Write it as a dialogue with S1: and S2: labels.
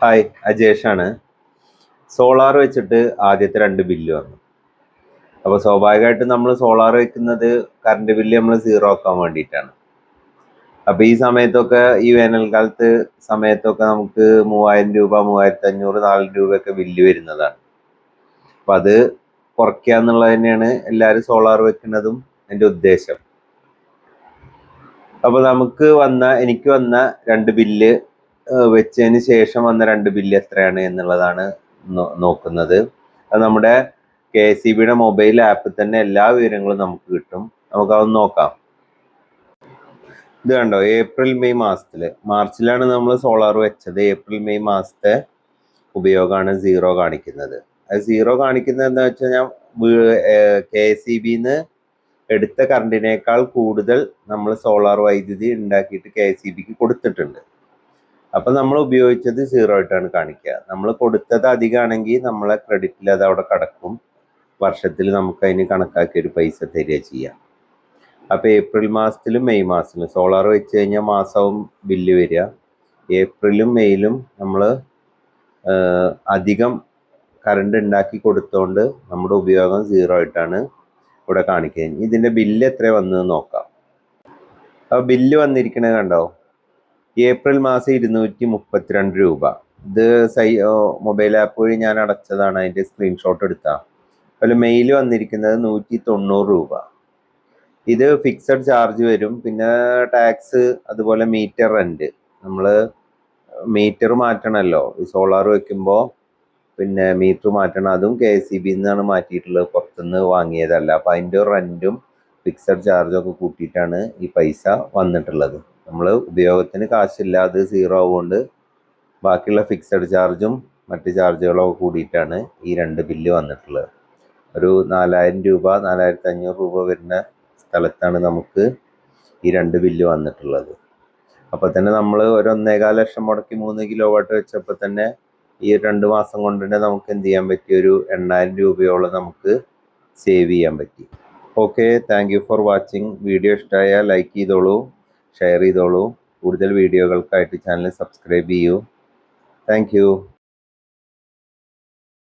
S1: Hi അജേഷാണ് solar വെച്ചിട്ട് ആദ്യത്തെ രണ്ട് ബില്ല് വന്നു. അപ്പോൾ സ്വാഭാവികമായിട്ടും നമ്മൾ സോളാർ വെക്കുന്നത് കറണ്ട് ബില്ല് നമ്മൾ സീറോ ആക്കാൻ വേണ്ടിയിട്ടാണ്. അപ്പോൾ ഈ സമയത്തൊക്കെ ഈ വേനൽക്കാലത്ത് സമയത്തൊക്കെ നമുക്ക് മൂവായിരം രൂപ മൂവായിരത്തി അഞ്ഞൂറ് നാലായിരം രൂപയൊക്കെ ബില്ല് വരുന്നതാണ്. അപ്പം അത് കുറയ്ക്കുക എന്നുള്ളത് തന്നെയാണ് എല്ലാവരും സോളാർ വെക്കുന്നതും എന്റെ ഉദ്ദേശം. അപ്പോൾ നമുക്ക് വന്ന എനിക്ക് വന്ന രണ്ട് ബില്ല് വെച്ചതിന് ശേഷം വന്ന രണ്ട് ബില്ല് എത്രയാണ് എന്നുള്ളതാണ് നോക്കുന്നത്. അത് നമ്മുടെ കെ ഇ ബിയുടെ മൊബൈൽ ആപ്പിൽ തന്നെ എല്ലാ വിവരങ്ങളും നമുക്ക് കിട്ടും. നമുക്ക് അതൊന്ന് നോക്കാം. ഇത് കണ്ടോ? ഏപ്രിൽ മെയ് മാസത്തിൽ മാർച്ചിലാണ് നമ്മൾ സോളാർ വെച്ചത്. ഏപ്രിൽ മെയ് മാസത്തെ ഉപയോഗമാണ് സീറോ കാണിക്കുന്നത്. അത് സീറോ കാണിക്കുന്നത് എന്താ വെച്ചാൽ ഞാൻ കെ എസ് ഇ ബിന്ന് എടുത്ത കറണ്ടിനേക്കാൾ കൂടുതൽ നമ്മൾ സോളാർ വൈദ്യുതി ഉണ്ടാക്കിയിട്ട് കെ ഇ ബിക്ക് കൊടുത്തിട്ടുണ്ട്. അപ്പൊ നമ്മൾ ഉപയോഗിച്ചത് സീറോ ആയിട്ടാണ് കാണിക്കുക. നമ്മൾ കൊടുത്തത് അധികമാണെങ്കിൽ നമ്മളെ ക്രെഡിറ്റിൽ അത് അവിടെ കടക്കും. വർഷത്തിൽ നമുക്ക് അതിന് കണക്കാക്കി ഒരു പൈസ തരിക ചെയ്യാം. അപ്പോൾ ഏപ്രിൽ മാസത്തിലും മെയ് മാസത്തിലും സോളാർ വെച്ച് കഴിഞ്ഞാൽ മാസവും ബില്ല് വരിക. ഏപ്രിലും മെയ്യിലും നമ്മൾ അധികം കറണ്ട് ഉണ്ടാക്കി കൊടുത്തോണ്ട് നമ്മുടെ ഉപയോഗം സീറോ ആയിട്ടാണ് ഇവിടെ കാണിക്കുന്നത്. ഇതിന്റെ ബില്ല് എത്ര വന്നത് നോക്കാം. അപ്പോൾ ബില്ല് വന്നിരിക്കണേ കണ്ടോ? ഏപ്രിൽ മാസം ഇരുന്നൂറ്റി മുപ്പത്തിരണ്ട് രൂപ. ഇത് സൈ മൊബൈൽ ആപ്പ് വഴി ഞാൻ അടച്ചതാണ്. അതിന്റെ സ്ക്രീൻഷോട്ട് എടുത്താൽ അതുപോലെ മെയിൽ വന്നിരിക്കുന്നത് നൂറ്റി തൊണ്ണൂറ് രൂപ. ഇത് ഫിക്സഡ് ചാർജ് വരും. പിന്നെ ടാക്സ് അതുപോലെ മീറ്റർ റെന്റ് നമ്മൾ മീറ്റർ മാറ്റണമല്ലോ ഈ സോളാർ വെക്കുമ്പോൾ പിന്നെ മീറ്റർ മാറ്റണം. അതും കെ സി ബി നിന്നാണ് മാറ്റിയിട്ടുള്ളത്. പുറത്തുനിന്ന് വാങ്ങിയതല്ല. അപ്പോൾ അതിന്റെ റെന്റും ഫിക്സഡ് ചാർജൊക്കെ കൂട്ടിയിട്ടാണ് ഈ പൈസ വന്നിട്ടുള്ളത്. നമ്മൾ ഉപയോഗത്തിന് കാശില്ലാതെ സീറോ ആവുകൊണ്ട് ബാക്കിയുള്ള ഫിക്സഡ് ചാർജും മറ്റ് ചാർജുകളൊക്കെ കൂടിയിട്ടാണ് ഈ രണ്ട് ബില്ല് വന്നിട്ടുള്ളത്. ഒരു നാലായിരം രൂപ നാലായിരത്തി അഞ്ഞൂറ് രൂപ വരുന്ന സ്ഥലത്താണ് നമുക്ക് ഈ രണ്ട് ബില്ല് വന്നിട്ടുള്ളത്. അപ്പോൾ തന്നെ നമ്മൾ ഒരു ഒന്നേകാൽ ലക്ഷം മുടക്കി മൂന്ന് കിലോ വാട്ട് വെച്ചപ്പോൾ തന്നെ ഈ രണ്ട് മാസം കൊണ്ട് തന്നെ നമുക്ക് എന്ത് ചെയ്യാൻ പറ്റി? ഒരു എണ്ണായിരം രൂപയോളം നമുക്ക് സേവ് ചെയ്യാൻ പറ്റി. Okay thank you for watching video ഇഷ്ടമായാൽ ലൈക്ക് ചെയ്തോളൂ. ഷെയർ ചെയ്തോളൂ. കൂടുതൽ വീഡിയോകൾക്കായിട്ട് ചാനൽ സബ്സ്ക്രൈബ് ചെയ്യൂ. താങ്ക്